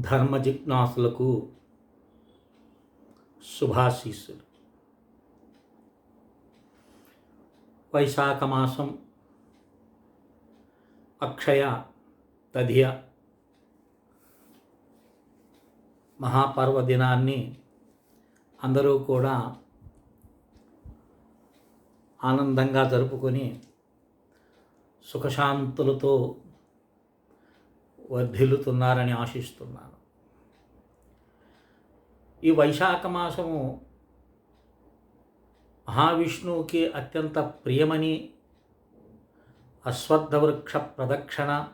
ధర్మ జిజ్ఞాసులకు శుభాశీస్సులు. వైశాఖ మాసం అక్షయ తదియ మహాపర్వదినాన్ని అందరూ కూడా ఆనందంగా జరుపుకొని సుఖశాంతులతో వర్ధిల్లుతున్నారని ఆశిస్తున్నాను. ఈ వైశాఖ మాసము మహావిష్ణువుకి అత్యంత ప్రియమని అశ్వత్థవృక్ష ప్రదక్షిణ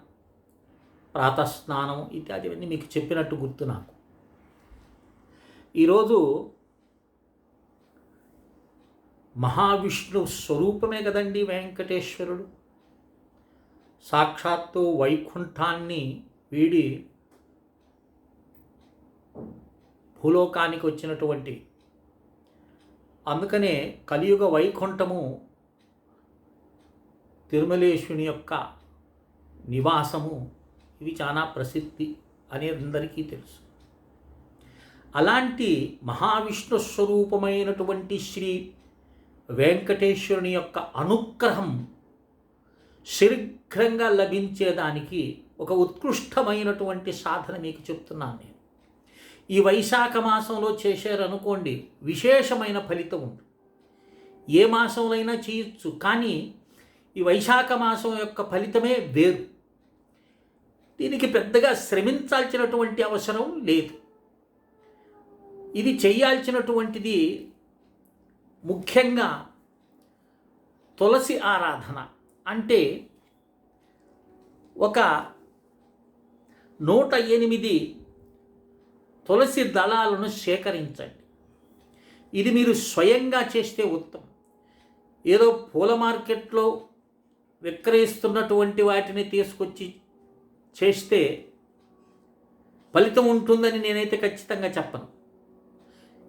ప్రాతస్నానం ఇత్యాదివన్నీ మీకు చెప్పినట్టు గుర్తు నాకు. ఈరోజు మహావిష్ణు స్వరూపమే కదండి వెంకటేశ్వరుడు. సాక్షాత్తు వైకుంఠాన్ని వీడి భూలోకానికి వచ్చినటువంటి అందుకనే కలియుగ వైకుంఠము తిరుమలేశుని యొక్క నివాసము ఇవి చాలా ప్రసిద్ధి అని అందరికీ తెలుసు. అలాంటి మహావిష్ణు స్వరూపమైనటువంటి శ్రీ వెంకటేశ్వరుని యొక్క అనుగ్రహం శీఘ్రంగా లభించేదానికి ఒక ఉత్కృష్టమైనటువంటి సాధన మీకు చెప్తున్నాను నేను. ఈ వైశాఖ మాసంలో చేశారనుకోండి విశేషమైన ఫలితం ఉంది ఏ మాసంలో చేయొచ్చు కానీ ఈ వైశాఖ మాసం యొక్క ఫలితమే వేరు. దీనికి పెద్దగా శ్రమించాల్సినటువంటి అవసరం లేదు. ఇది చేయాల్సినటువంటిది ముఖ్యంగా తులసి ఆరాధన. అంటే ఒక నూట ఎనిమిది తులసి దళాలను సేకరించండి. ఇది మీరు స్వయంగా చేస్తే ఉత్తమం. ఏదో పూల మార్కెట్లో విక్రయిస్తున్నటువంటి వాటిని తీసుకొచ్చి చేస్తే ఫలితం ఉంటుందని నేనైతే ఖచ్చితంగా చెప్పను.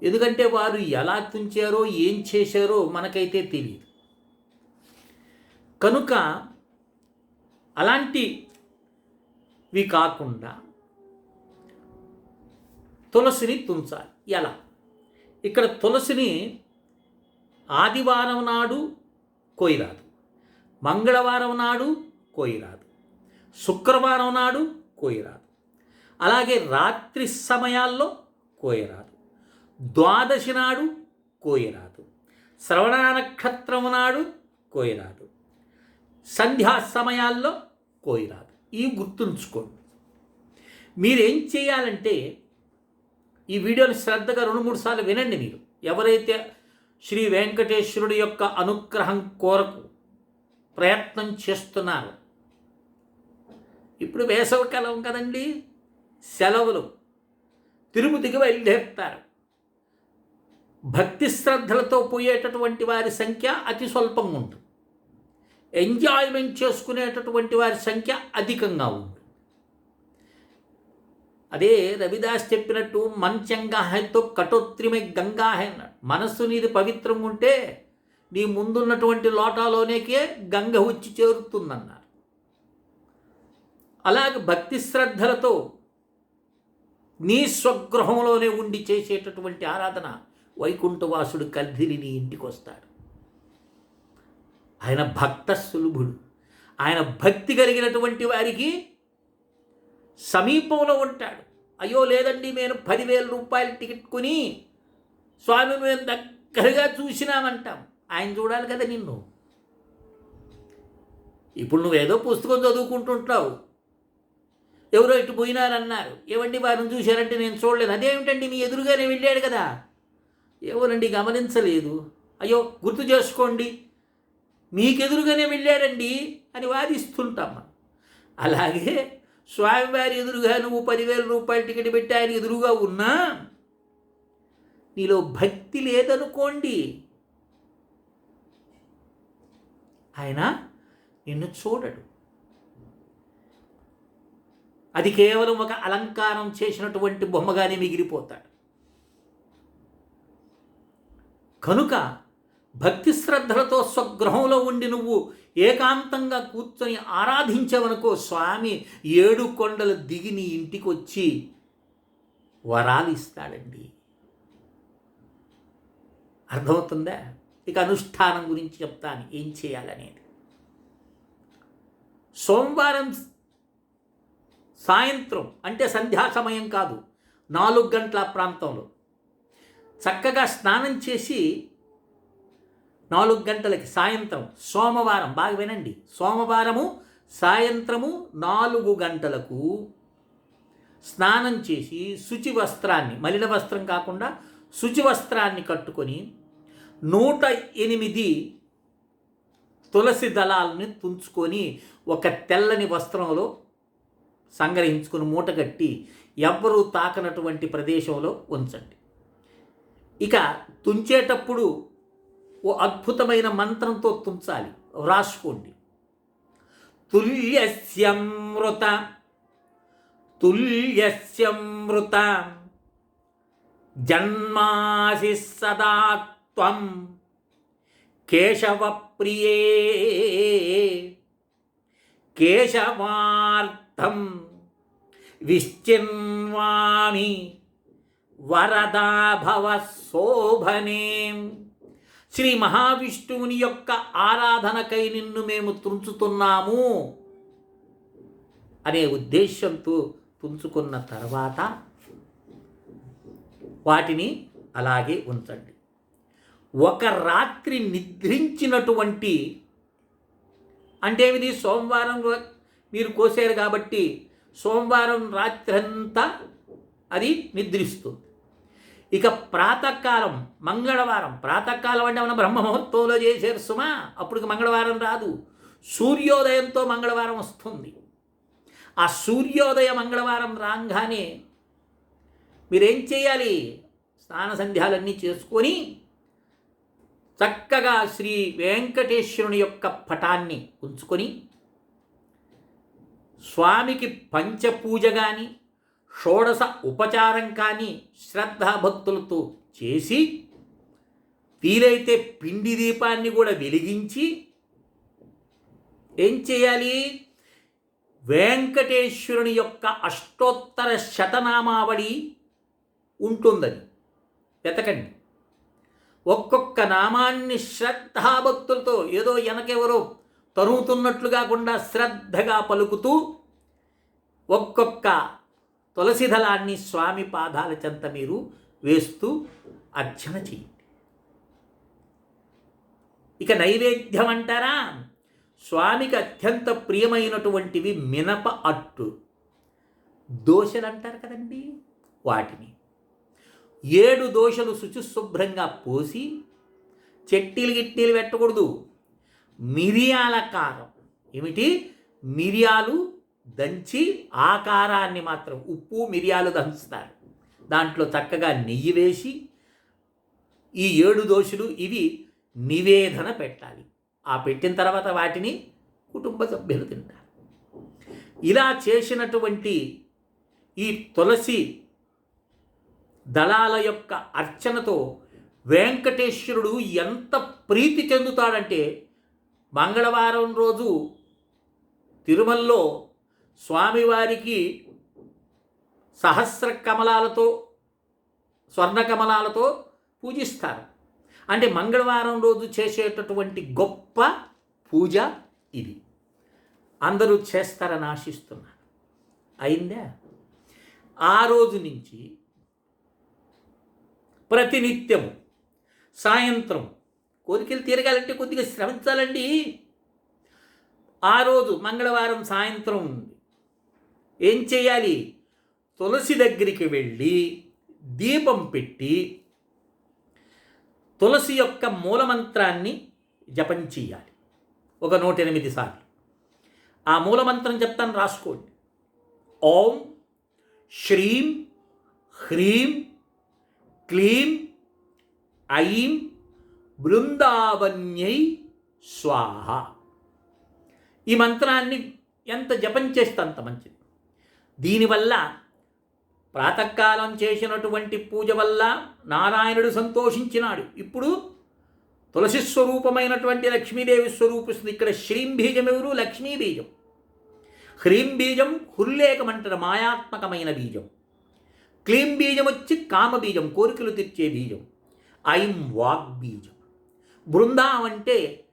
ఎందుకంటే వారు ఎలా తుంచారో ఏం చేశారో మనకైతే తెలియదు. కనుక అలాంటివి కాకుండా తులసిని తుంచాలి. ఎలా? ఇక్కడ తులసిని ఆదివారం నాడు కోయిరాదు మంగళవారం నాడు కోయిరాదు శుక్రవారం నాడు కోయిరాదు అలాగే రాత్రి సమయాల్లో కోయరాదు ద్వాదశి నాడు కోయరాదు శ్రవణ నక్షత్రం నాడు కోయరాదు సంధ్యా సమయాల్లో కోయిరాదు. ఈ గుర్తుంచుకోండి. మీరేం చేయాలంటే ఈ వీడియోని శ్రద్ధగా రెండు మూడు సార్లు వినండి మీరు. ఎవరైతే శ్రీ వెంకటేశ్వరుడి యొక్క అనుగ్రహం కోరకు ప్రయత్నం చేస్తున్నారు. ఇప్పుడు వేసవికాలం కదండి. సెలవులు. తిరుపతికి బయలుదేరుతారు. భక్తి శ్రద్ధలతో పోయేటటువంటి వారి సంఖ్య అతి స్వల్పంగా ఉంటుంది. ఎంజాయ్మెంట్ చేసుకునేటటువంటి వారి సంఖ్య అధికంగా ఉంది. అదే రవిదాస్ చెప్పినట్టు మంచంగా హైతో కటోత్రిమే గంగా హై అన్నాడు. మనస్సు నీది పవిత్రంగా ఉంటే నీ ముందున్నటువంటి లోటాలోనేకే గంగ వచ్చి చేరుతుందన్నారు. అలాగే భక్తి శ్రద్ధలతో నీ స్వగృహంలోనే ఉండి చేసేటటువంటి ఆరాధన వైకుంఠవాసుడు కల్దిరి నీ ఇంటికి వస్తాడు ఆయన భక్త సులభుడు ఆయన భక్తి కలిగినటువంటి వారికి సమీపంలో ఉంటాడు. అయ్యో లేదండి నేను పదివేల రూపాయలు టికెట్ కొని స్వామి మేము దగ్గరగా చూసినామంటాం ఆయన చూడాలి కదా నిన్ను. ఇప్పుడు నువ్వేదో పుస్తకం చదువుకుంటుంటావు. ఎవరో ఇటు పోయినారన్నారు. ఏమండి వారిని చూశారంటే నేను చూడలేదు. అదేమిటండి మీ ఎదురుగానే వెళ్ళాడు కదా. ఎవరండి గమనించలేదు. అయ్యో గుర్తు చేసుకోండి. మీకెదురుగానే వెళ్ళాడండి అని వాదిస్తుంటాం. అలాగే స్వామివారి ఎదురుగా నువ్వు పదివేల రూపాయల టికెట్ పెట్టి ఆయన ఎదురుగా ఉన్నా నీలో భక్తి లేదనుకోండి. ఆయన నిన్ను చూడడు. అది కేవలం ఒక అలంకారం చేసినటువంటి బొమ్మగానే మిగిలిపోతాడు. కనుక భక్తి శ్రద్ధలతో స్వగృహంలో ఉండి నువ్వు ఏకాంతంగా కూర్చొని ఆరాధించవనుకో స్వామి. ఏడు కొండలు దిగి నీ ఇంటికి వచ్చి వరాలు ఇస్తాడండి అర్థమవుతుందా? ఇక అనుష్ఠానం గురించి చెప్తాను. ఏం చేయాలనేది? సోమవారం సాయంత్రం అంటే సంధ్యా సమయం కాదు నాలుగు గంటల ప్రాంతంలో చక్కగా స్నానం చేసి నాలుగు గంటలకి సాయంత్రం సోమవారం బాగా వినండి. సోమవారము సాయంత్రము నాలుగు గంటలకు స్నానం చేసి శుచి వస్త్రాన్ని మలిన వస్త్రం కాకుండా శుచి వస్త్రాన్ని కట్టుకొని నూట ఎనిమిది తులసి దళాలని తుంచుకొని ఒక తెల్లని వస్త్రంలో సంగ్రహించుకుని మూట కట్టి ఎవ్వరూ తాకనటువంటి ప్రదేశంలో ఉంచండి. ఇక తుంచేటప్పుడు ఓ అద్భుతమైన మంత్రంతో తుంచాలి. వ్రాసుకోండి. తుల్యస్యమృత తుల్యస్యమృత జన్మాసి సదా త్వం. కేశవప్రియే. కేశవార్థం. విశ్చిన్వామి. వరదా భవ శోభనే శ్రీ మహావిష్ణువుని యొక్క ఆరాధనకై నిన్ను మేము తుంచుతున్నాము అనే ఉద్దేశంతో తుంచుకున్న తర్వాత వాటిని అలాగే ఉంచండి. ఒక రాత్రి నిద్రించినటువంటి అంటే ఇది సోమవారం మీరు కోసారు కాబట్టి సోమవారం రాత్రంతా అది నిద్రిస్తుంది. ఇక ప్రాతకాలం మంగళవారం. ప్రాతకాలం అంటే మన బ్రహ్మ ముహూర్తంలో చేశారు సుమా. అప్పుడు మంగళవారం రాదు. సూర్యోదయంతో మంగళవారం వస్తుంది. ఆ సూర్యోదయ మంగళవారం రాగానే మీరేం చేయాలి? స్నాన సంధ్యాలన్నీ చేసుకొని చక్కగా శ్రీ వెంకటేశ్వరుని యొక్క పటాన్ని ఉంచుకొని స్వామికి పంచపూజ కానీ షోడశ ఉపచారం కానీ శ్రద్ధాభక్తులతో చేసి వీలైతే పిండి దీపాన్ని కూడా వెలిగించి ఏం చేయాలి? వెంకటేశ్వరుని యొక్క అష్టోత్తర శతనామావళి ఉంటుందని వెతకండి. ఒక్కొక్క నామాన్ని శ్రద్ధాభక్తులతో ఏదో వెనకెవరో తరుగుతున్నట్లు కాకుండా శ్రద్ధగా పలుకుతూ ఒక్కొక్క తులసి దళాన్ని స్వామి పాదాల చెంత మీరు వేస్తూ అర్చన చేయండి. ఇక నైవేద్యం అంటారా స్వామికి అత్యంత ప్రియమైనటువంటివి మినప అట్టు. దోశలు అంటారు కదండి వాటిని. ఏడు దోశలు శుచిశుభ్రంగా పోసి చెట్టీలు గిట్టీలు పెట్టకూడదు. మిరియాల కారం. ఏమిటి? మిరియాలు దంచి ఆకారాన్ని మాత్రం ఉప్పు మిరియాలు దంచుతారు. దాంట్లో చక్కగా నెయ్యి వేసి ఈ ఏడు దోశలు ఇవి నివేదన పెట్టాలి. ఆ పెట్టిన తర్వాత వాటిని కుటుంబ సభ్యులు తింటారు. ఇలా చేసినటువంటి ఈ తులసి దళాల యొక్క అర్చనతో వెంకటేశ్వరుడు ఎంత ప్రీతి చెందుతాడంటే మంగళవారం రోజు తిరుమలలో స్వామివారికి సహస్ర కమలాలతో స్వర్ణ కమలాలతో పూజిస్తారు. అంటే మంగళవారం రోజు చేసేటటువంటి గొప్ప పూజ ఇది. అందరూ చేస్తారని ఆశిస్తున్నాను అయిందా? ఆ రోజు నుంచి ప్రతినిత్యము సాయంత్రం కోరికలు తీరగాలంటే కొద్దిగా శ్రమించాలండి. ఆ రోజు మంగళవారం సాయంత్రం ఏం చేయాలి? తులసి దగ్గరికి వెళ్ళి దీపం పెట్టి తులసి యొక్క మూలమంత్రాన్ని జపం చేయాలి. ఒక నూట ఎనిమిది సార్లు. ఆ మూలమంత్రం చెప్తాను రాసుకోండి. ఓం శ్రీం హ్రీం క్లీం ఐం బృందావన్యై స్వాహ. ఈ మంత్రాన్ని ఎంత జపం చేస్తే అంత మంచిది. దీనివల్ల ప్రాతకాలం చేసినటువంటి పూజ వల్ల నారాయణుడు సంతోషించినాడు. ఇప్పుడు తులసి స్వరూపమైనటువంటి లక్ష్మీదేవి స్వరూపిస్తుంది. ఇక్కడ శ్రీం బీజం ఎవరు? లక్ష్మీ బీజం. హ్రీం బీజం హుల్లేకమంటారు మాయాత్మకమైన బీజం. క్లీం బీజం వచ్చి కామబీజం కోరికలు తెచ్చే బీజం. ఐం వాగ్ బీజం. బృందా అంటే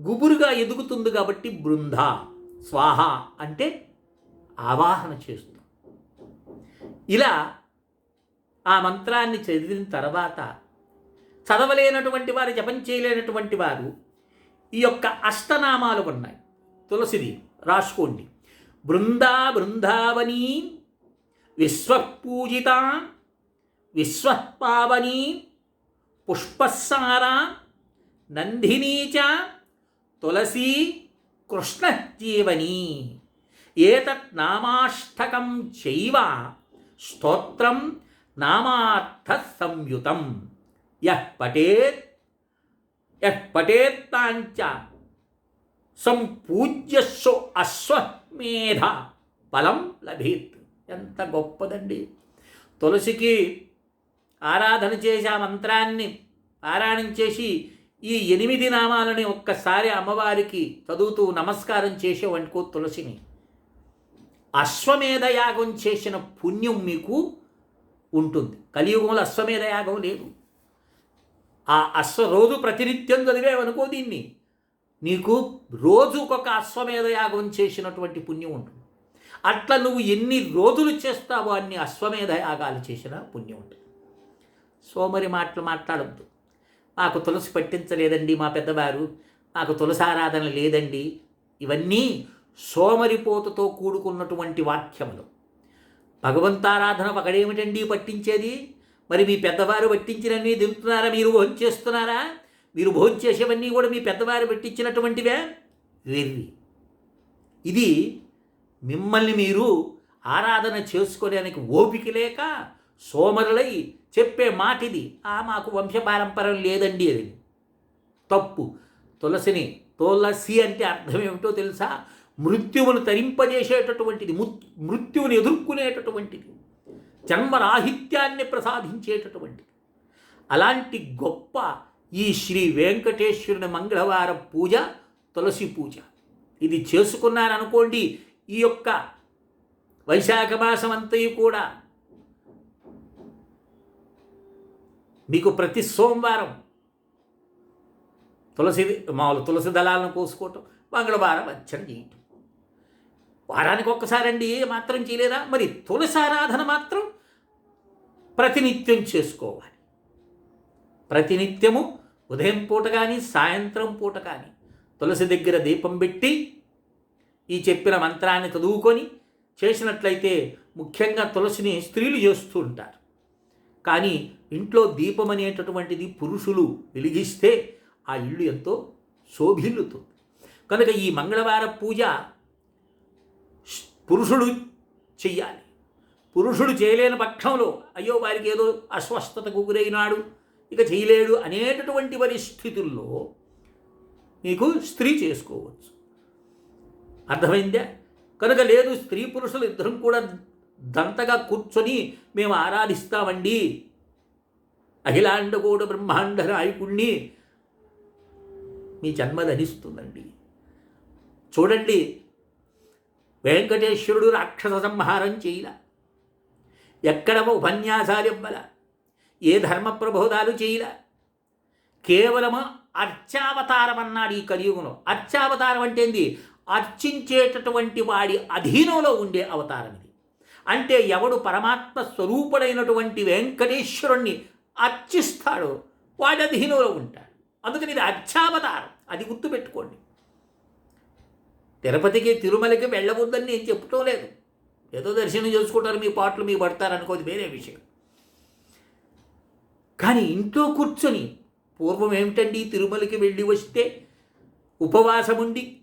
గుబురుగా ఎదుగుతుంది కాబట్టి బృందా. స్వాహ అంటే ఆవాహన చేస్తుంది. ఇలా ఆ మంత్రాన్ని చదివిన తర్వాత చదవలేనటువంటి వారు జపం చేయలేనటువంటి వారు ఈ యొక్క అష్టనామాలు ఉన్నాయి. తులసిది రాసుకోండి. బృందా బృందావని విశ్వపూజిత విశ్వపావని పుష్పసార నందినీచ తులసీ కృష్ణజీవని. ఏతత్ నామాష్టకం చైవ స్తోత్రం నామార్థ సంయుతం యః పఠేత్ యః పఠేత్తాంచ సంపూజ్యస్సు అశ్వమేధ ఫలం లభేత్. ఎంత గొప్పదండి. తులసికి ఆరాధన చేసి ఆ మంత్రాన్ని పారాయణం చేసి ఈ ఎనిమిది నామాలని ఒక్కసారి అమ్మవారికి చదువుతూ నమస్కారం చేసేవనుకో తులసిని. అశ్వమేధ యాగం చేసిన పుణ్యం మీకు ఉంటుంది. కలియుగంలో అశ్వమేధ యాగం లేదు. ఆ అశ్వ రోజు ప్రతినిత్యం చదివేవనుకో దీన్ని. నీకు రోజుకొక అశ్వమేధ యాగం చేసినటువంటి పుణ్యం ఉంటుంది. అట్లా నువ్వు ఎన్ని రోజులు చేస్తావో అన్ని అశ్వమేధ యాగాలు చేసిన పుణ్యం ఉంటుంది. సోమరి మాటలు మాట్లాడద్దు. మాకు తులసి పట్టించలేదండి మా పెద్దవారు. మాకు తులసి ఆరాధన లేదండి. ఇవన్నీ సోమరిపోతతో కూడుకున్నటువంటి వాక్యములు. భగవంతారాధన ఒకడేమిటండి పట్టించేది? మరి మీ పెద్దవారు పట్టించినన్ని తింటున్నారా? మీరు భోంచేస్తున్నారా మీరు భోంచేసేవన్నీ కూడా మీ పెద్దవారు పెట్టించినటువంటివే? వెర్రి. ఇది మిమ్మల్ని మీరు ఆరాధన చేసుకోవడానికి ఓపిక లేక సోమరులై చెప్పే మాట ఇది ఆ మాకు వంశపారంపరం లేదండి అది. తప్పు. తులసిని తులసి అంటే అర్థం ఏమిటో తెలుసా? మృత్యువును తరింపజేసేటటువంటిది ము- మృత్యువుని ఎదుర్కొనేటటువంటిది జన్మరాహిత్యాన్ని ప్రసాదించేటటువంటిది. అలాంటి గొప్ప ఈ శ్రీ వెంకటేశ్వరుని మంగళవార పూజ తులసి పూజ. ఇది చేసుకున్నారనుకోండి ఈ యొక్క వైశాఖ మాసం అంతయు కూడా మీకు ప్రతి సోమవారం తులసి మామూలు తులసి దళాలను కోసుకోవటం మంగళవారం అర్చన చేయటం. వారానికి ఒక్కసారండి మాత్రం చేయలేరా మరి తులసి ఆరాధన మాత్రం ప్రతినిత్యం చేసుకోవాలి. ప్రతినిత్యము ఉదయం పూట కానీ సాయంత్రం పూట కానీ తులసి దగ్గర దీపం పెట్టి ఈ చెప్పిన మంత్రాన్ని చదువుకొని చేసినట్లయితే ముఖ్యంగా తులసిని స్త్రీలు చేస్తూ ఉంటారు. కానీ ఇంట్లో దీపం అనేటటువంటిది పురుషులు వెలిగిస్తే ఆ ఇల్లు ఎంతో శోభిల్లుతుంది. కనుక ఈ మంగళవార పూజ పురుషుడు చెయ్యాలి. పురుషుడు చేయలేని పక్షంలో అయ్యో వారికి ఏదో అస్వస్థతకు గురైనాడు ఇక చేయలేడు అనేటటువంటి పరిస్థితుల్లో మీకు స్త్రీ చేసుకోవచ్చు. అర్థమైందా? కనుక లేదు స్త్రీ పురుషులు ఇద్దరం కూడా దంతగా కూర్చొని మేము ఆరాధిస్తామండి. అఖిలాండగూడ బ్రహ్మాండ నాయకుణ్ణి మీ జన్మ ధనిస్తుందండి. చూడండి వెంకటేశ్వరుడు రాక్షస సంహారం చేయల. ఎక్కడ ఉపన్యాసాలు ఇవ్వల. ఏ ధర్మ ప్రబోధాలు చేయల. కేవలము అర్చావతారం అన్నాడు ఈ కలియుగంలో. అర్చావతారం అంటే ఏంది? అర్చించేటటువంటి వాడి అధీనంలో ఉండే అవతారం ఇది. అంటే ఎవడు పరమాత్మ స్వరూపుడైనటువంటి వెంకటేశ్వరుణ్ణి అర్చిస్తాడో వాడి అధీనంలో ఉంటాడు. అందుకని ఇది అర్చావతారం. అది గుర్తుపెట్టుకోండి. తిరుపతికి తిరుమలకి వెళ్ళవద్దని నేను చెప్పటం లేదు. ఏదో దర్శనం చేసుకుంటారు మీ పాటలు మీ పడతారు అనుకోది వేరే విషయం. కానీ ఇంట్లో కూర్చొని పూర్వం ఏమిటండి తిరుమలకి వెళ్ళి వస్తే ఉపవాసం ఉండి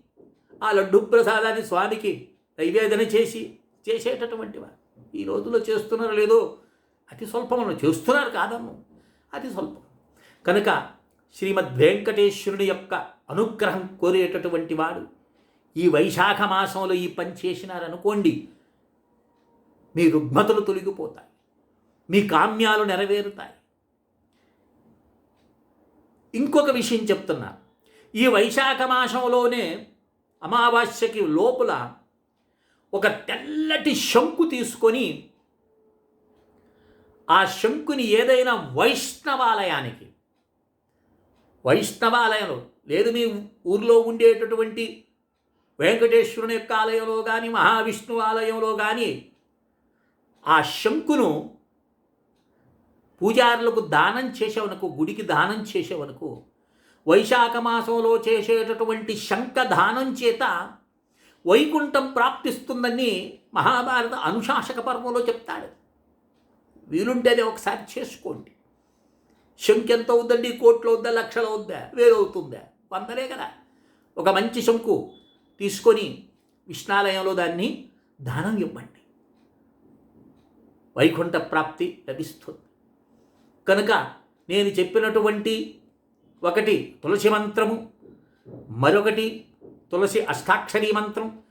ఆ లడ్డు ప్రసాదాన్ని స్వామికి నైవేదన చేసి చేసేటటువంటి వారు. ఈ రోజుల్లో చేస్తున్నారో లేదో అతి స్వల్పం చేస్తున్నారు కాదన్ను అతి స్వల్పం. కనుక శ్రీమద్ వెంకటేశ్వరుని యొక్క అనుగ్రహం కోరేటటువంటి వాడు ఈ వైశాఖ మాసంలో ఈ పని చేసినారనుకోండి మీ రుగ్మతలు తొలగిపోతాయి మీ కామ్యాలు నెరవేరుతాయి. ఇంకొక విషయం చెప్తున్నా ఈ వైశాఖ మాసంలోనే అమావాస్యకి లోపల ఒక తెల్లటి శంకు తీసుకొని ఆ శంకుని ఏదైనా వైష్ణవాలయానికి వైష్ణవాలయంలో లేదు మీ ఊర్లో ఉండేటటువంటి వెంకటేశ్వరుని యొక్క ఆలయంలో కానీ మహావిష్ణు ఆలయంలో కానీ ఆ శంకును పూజారులకు దానం చేసేవనకు గుడికి దానం చేసేవనకు వైశాఖ మాసంలో చేసేటటువంటి శంఖ దానం చేత వైకుంఠం ప్రాప్తిస్తుందని మహాభారత అనుశాసక పర్వంలో చెప్తాడు. వీలుంటే అది ఒకసారి చేసుకోండి. శంఖ ఎంత అవుద్దండి? కోట్లు అవుద్దా? లక్షలు అవుద్దా? వేలు అవుతుందా వందలే కదా. ఒక మంచి శంకు తీసుకొని విష్ణాలయంలో దాన్ని దానం ఇవ్వండి. వైకుంఠ ప్రాప్తి లభిస్తుంది. కనుక నేను చెప్పినటువంటి ఒకటి తులసి మంత్రము మరొకటి తులసి అష్టాక్షరీ మంత్రం.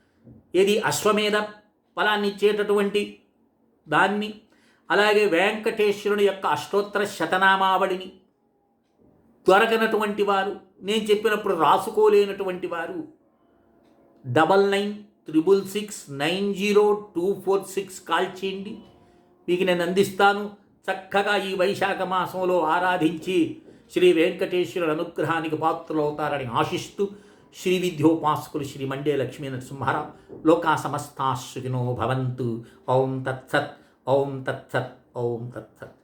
ఇది అశ్వమేధ ఫలాన్ని ఇచ్చేటటువంటి దాన్ని అలాగే వెంకటేశ్వరుని యొక్క అష్టోత్తర శతనామావళిని. దొరకనటువంటి వారు నేను చెప్పినప్పుడు రాసుకోలేనటువంటి వారు double nine triple six nine zero two four six call చేయండి. మీకు నేను అందిస్తాను. చక్కగా ఈ వైశాఖ మాసంలో ఆరాధించి శ్రీ వెంకటేశ్వరుల అనుగ్రహానికి పాత్రలవుతారని ఆశిస్తూ శ్రీ విద్యోపాసకులు శ్రీ మండే లక్ష్మీ నరసింహారావు. లోకా సమస్తాశ్వినో భవంతు. ఓం తత్సత్. ఓం తత్సత్. ఓం తత్సత్.